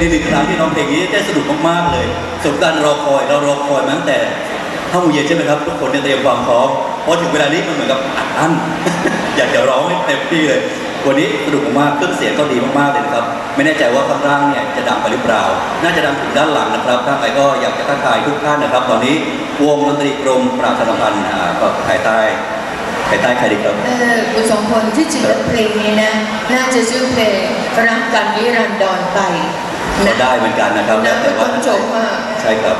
ดีหนึ่งครั้งที่น้องเพลงนี้ได้สนุกมากๆเลยสมการรอคอยเรารอคอยมาตั้งแต่ห้าโมงเย็นใช่ไหมครับทุกคนเนี่ยเตรียมความพร้อมพอถึงเวลานี้มันเหมือนกับอัดอั้นอยากจะร้องให้เต็มที่เลย วันนี้สนุกมากเครื่องเสียงก็ดีมากๆเลยนะครับ ไม่แน่ใจว่าข้างล่างเนี่ยจะดังไปหรือเปล่า น่าจะดังถึงด้านหลังนะครับถ้าใครก็อยากจะทักทายทุกท่านนะครับ ตอนนี้วงดนตรีกรมปราชญพันธ์ก็ภายใต้ภายใต้ใครดีครับเออคุณสองคนที่จริงแล้วเพลงนี้นะน่าจะชื่อเพลงรักกันนิรันดรไป ก็นะได้เหมือนกันนะครับนะแต่ว่าเป็นคนชมมากใช่ครับ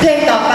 เพลงต่อไป